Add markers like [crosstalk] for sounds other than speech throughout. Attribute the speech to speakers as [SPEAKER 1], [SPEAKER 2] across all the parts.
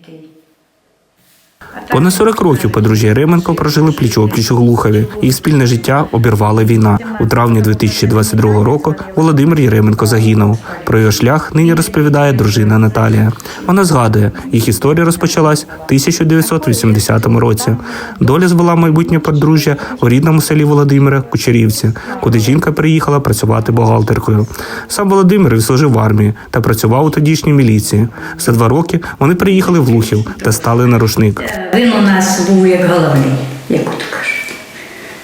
[SPEAKER 1] perché
[SPEAKER 2] Понад 40 років подружжя Єременко прожили пліч-опліч у Глухові. Їх спільне життя обірвала війна. У травні 2022 року Володимир Єременко загинув. Про його шлях нині розповідає дружина Наталія. Вона згадує, їх історія розпочалась у 1980 році. Доля звела майбутнє подружжя у рідному селі Володимира Кучерівці, куди жінка приїхала працювати бухгалтеркою. Сам Володимир відслужив в армії та працював у тодішній міліції. За два роки вони приїхали в Глухів та стали на рушник.
[SPEAKER 1] Він у нас був як головний, як ото кажуть.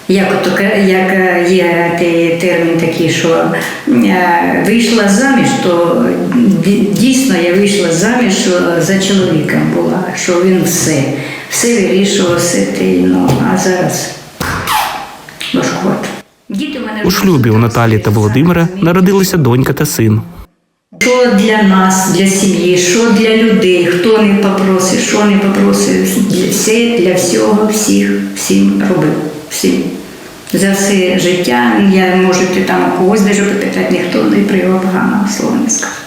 [SPEAKER 1] Як, ото, як е, є те- термін такий, що е, вийшла заміж, то дійсно я вийшла заміж що за чоловіком була, що він все, все вирішував, все те, ну, а зараз мене
[SPEAKER 2] У шлюбі у Наталії та Володимира народилися донька та син.
[SPEAKER 1] Що для нас, для сім'ї, що для людей, хто не попросив, що не попросив, все для всього, всіх, всім робив. Всім. За все життя я можете там у когось даже попитати, ніхто не про його поганого слова не сказав.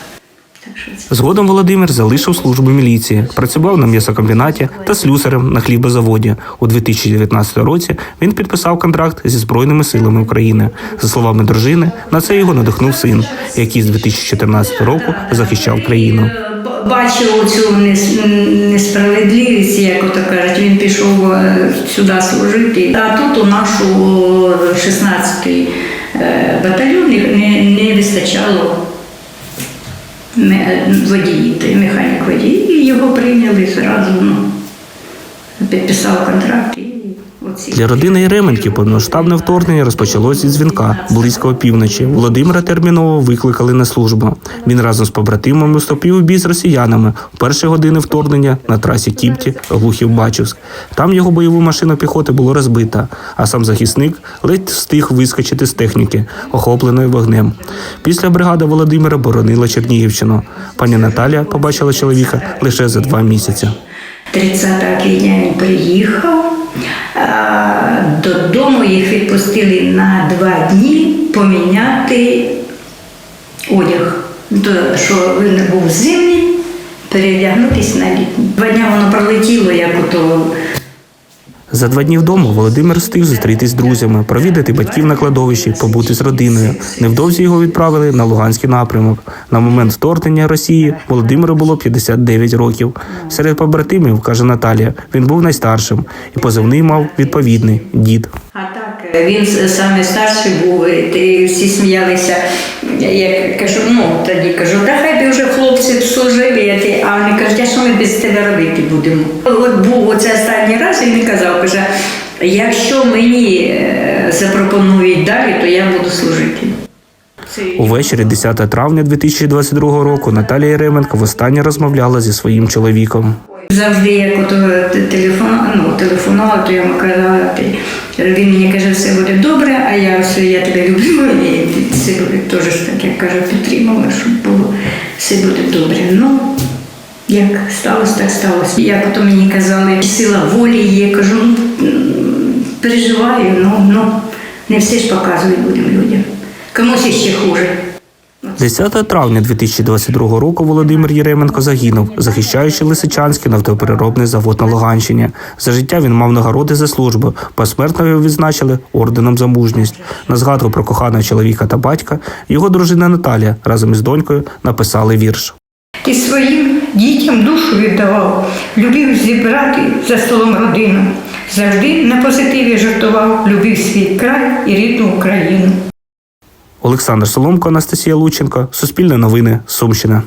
[SPEAKER 2] Згодом Володимир залишив службу міліції, працював на м'ясокомбінаті та слюсарем на хлібозаводі. У 2019 році він підписав контракт зі збройними силами України. За словами дружини, на це його надихнув син, який з 2014 року захищав країну.
[SPEAKER 1] Бачив цю несправедливість, як ото кажуть, він пішов е, сюди служити. А тут у нашу 16-й е, батальйон не, не вистачало водіїв, той механік водій. І його прийняли зразу, ну, підписав контракт.
[SPEAKER 2] Для родини Єременків повномасштабне вторгнення розпочалось зі дзвінка близько опівночі. Володимира терміново викликали на службу. Він разом з побратимами вступив у бій з росіянами у перші години вторгнення на трасі Кіпті глухів бачівськ Там його бойову машину піхоти було розбита, а сам захисник ледь встиг вискочити з техніки, охопленої вогнем. Після бригади Володимира боронила Чернігівщину. Пані Наталія побачила чоловіка лише за два місяці.
[SPEAKER 1] 30 квітня він приїхав. А, Додому їх відпустили на два дні поміняти одяг. То, що він був зимний, переодягнутися на літній. Два дні воно пролетіло, як ото
[SPEAKER 2] За два дні вдома Володимир встиг зустрітись з друзями, провідати батьків на кладовищі, побути з родиною. Невдовзі його відправили на Луганський напрямок. На момент вторгнення Росії Володимиру було 59 років. Серед побратимів, каже Наталія, він був найстаршим і позивний мав відповідний дід.
[SPEAKER 1] Він саме старший був, і всі сміялися. Я кажу, ну тоді кажу, та хай би вже хлопці служили, а вони кажуть, а що ми без тебе робити будемо? От був оце останній раз, і він казав, каже, якщо мені е, запропонують далі, то я буду служити.
[SPEAKER 2] Увечері 10 травня 2022 року Наталія Єременко востаннє розмовляла зі своїм чоловіком.
[SPEAKER 1] Завжди, як те- телефон, ну, телефонувала, то я йому казала, він мені каже, все буде добре, а я все, я тебе люблю, [laughs] і все буде теж так, я кажу, підтримала, щоб було, все буде добре. Ну, як сталося, так сталося. Як ото мені казали, сила волі є, кажу, ну, переживаю, ну, ну, не все ж показують будемо людям. Комусь іще хуже.
[SPEAKER 2] 10 травня 2022 року Володимир Єременко загинув, захищаючи Лисичанський нафтопереробний завод на Луганщині. За життя він мав нагороди за службу. Посмертно його відзначили орденом за мужність. На згадку про коханого чоловіка та батька його дружина Наталія разом із донькою написали вірш.
[SPEAKER 1] І своїм дітям душу віддавав, любив зібрати за столом родину. Завжди на позитиві жартував, любив свій край і рідну Україну.
[SPEAKER 2] Олександр Соломко, Анастасія Лученко, Суспільне новини, Сумщина.